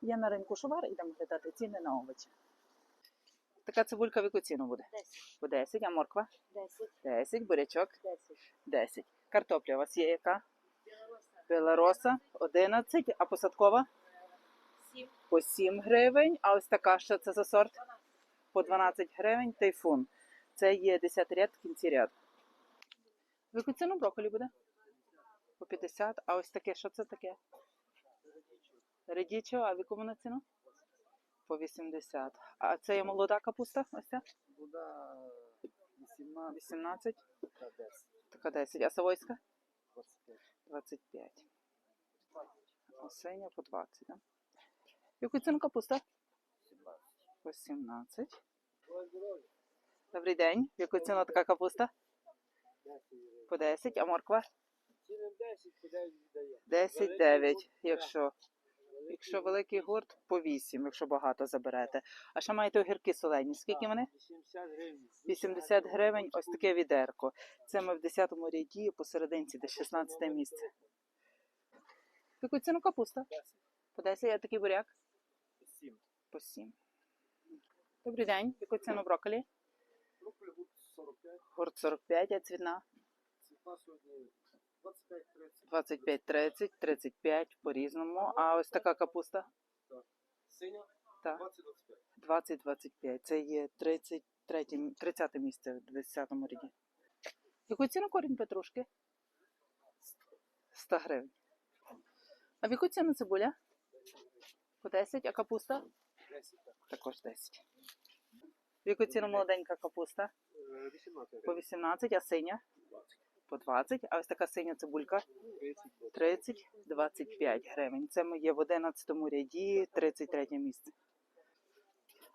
Я на ринку Шувар, ідемо глядати ціни на овочі. Така цибулька в яку ціну буде? 10, По 10, а морква? 10, 10, бурячок 10. 10. Картопля у вас є яка? Білороса 11, а посадкова 7, по 7 гривень. А ось така, що це за сорт? По 12 гривень тайфун. Це є 10 ряд в кінці ряду. В яку ціну брокколі буде? По 50. А ось таке, що це таке? Редічо, а в яку вона ціну? По 80. А це є молода капуста? Ось ця? Куда 18 18, та 10, така 10. А савойська? 25. 25. Осеня по 20, да? Яку ціну капуста? 17. По 17. Добрий день. В яку ціну така капуста? По 10, а морква? Цінам 10, 10, 9. Якщо, якщо великий гурт, по 8, якщо багато заберете. А ще маєте огірки солені. Скільки вони? 80 гривень. 80 гривень, ось таке відерко. Це ми в 10-му ряді посерединці, десь 16 місце. Яку ціну капуста? По 10, а такий буряк? 7. По 7. Добрий день. Яку ціну брокколі? Рубль гуд 45. Гурт 45, а цвітна? Цвіта сьогодні 25-30. 25, 30, 35 по-різному. А ось така капуста? Синя Так. 20-25. 20, 25. Це є 33, 30 місце в 10-му ряді. Яку ціну корінь петрушки? 100 гривень. А в яку ціну цибуля? По 10, а капуста? 10. Також 10. В яку ціну молоденька капуста? Е, 18 По 18, а синя? По 20. А ось така синя цибулька? 30. 30, 25 гривень. Це ми є в 11 ряді, 33 місце.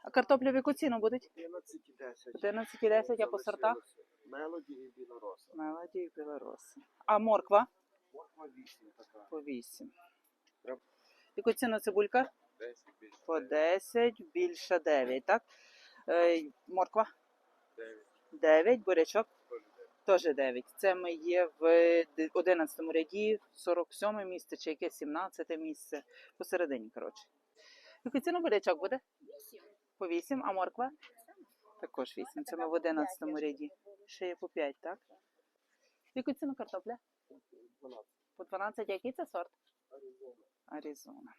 А картопля в яку ціну будуть? 11 і 10. 11 і 10, а по сортах? Мелоді і білороса. Мелоді і білороси. А морква? Морква 8 така. По 8. Яку ціну цибулька? 10 більше. По 10, більше 9, так? Е, морква? 9. 9, бурячок? Теж 9. Це ми є в 11 ряді, 47 місце чи яке 17 місце. Посередині, коротше. Яку ціну бурячок буде? 8. По 8, а морква? Також 8. Це ми в 11 ряді. Ще є по 5, так? Яку ціну картопля? 12. По 12, який це сорт? Аризона. Аризона.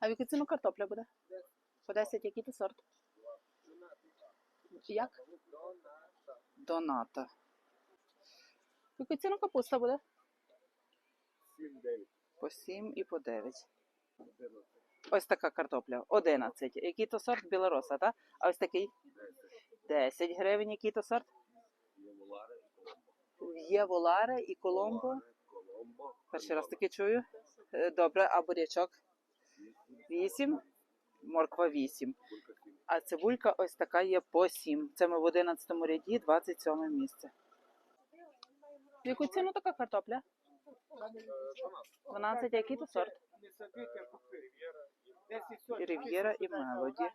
А в яку ціну картопля буде? По 10, який це сорт? Як? Доната. Яку ціну капуста буде? 7 9. По 7 і по 9. Ось така картопля. 11. Який то сорт? Білороса, так? А ось такий? 10 гривень. Який то сорт? Є воларе і коломбо. Коломбо. Перший раз таки чую. Е, Добре, а бурячок? 8. Морква 8. А цибулька ось така є по 7. Це ми в 11 ряді, 27 місце. В яку ціну така картопля? 12. Який то сорт? І Рів'єра, і Мелоді.